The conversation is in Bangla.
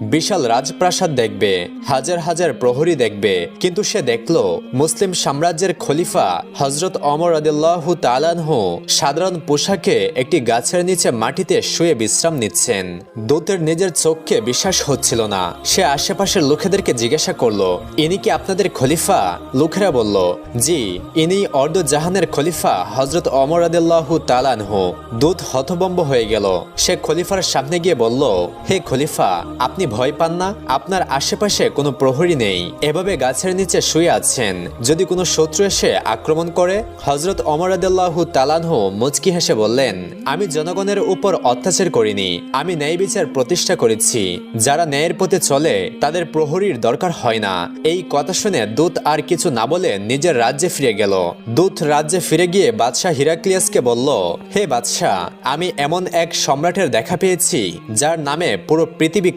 বিশাল রাজপ্রাসাদ দেখবে, হাজার হাজার প্রহরী দেখবে। কিন্তু সে দেখল, মুসলিম সাম্রাজ্যের খলিফা হজরত অমর আদিল্লাহু তালানহু সাধারণ পোশাকে একটি গাছের নিচে মাটিতে শুয়ে বিশ্রাম নিচ্ছেন। দূতের নিজের চোখকে বিশ্বাস হচ্ছিল না। সে আশেপাশের লোকেদেরকে জিজ্ঞাসা করল, ইনি কি আপনাদের খলিফা? লোকেরা বলল, জি, ইনি অর্ধ জাহানের খলিফা হজরত অমর আদিল্লাহু তালানহু দূত হতবম্ব হয়ে গেল। সে খলিফার সামনে গিয়ে বলল, হে খলিফা, আপনি ভয় পান না, আপনার আশেপাশে কোনো প্রহরী নেই। এভাবে গাছের নিচে শুয়ে আছেন। যদি কোনো শত্রু এসে আক্রমণ করে হজরত অমর আদাল্লাহু তালানহু মুচকি হেসে বললেন, আমি জনগণের উপর অত্যাচার করিনি, আমি ন্যায় বিচার প্রতিষ্ঠা করেছি। যারা ন্যায়ের পথে চলে, তাদের প্রহরীর দরকার হয় না। এই কথা শুনে দূত আর কিছু না বলে নিজের রাজ্যে ফিরে গেল। দূত রাজ্যে ফিরে গিয়ে বাদশাহ হিরাক্লিয়াসকে বলল, হে বাদশাহ, আমি এমন এক সম্রাটের দেখা পেয়েছি, যার নামে পুরো পৃথিবী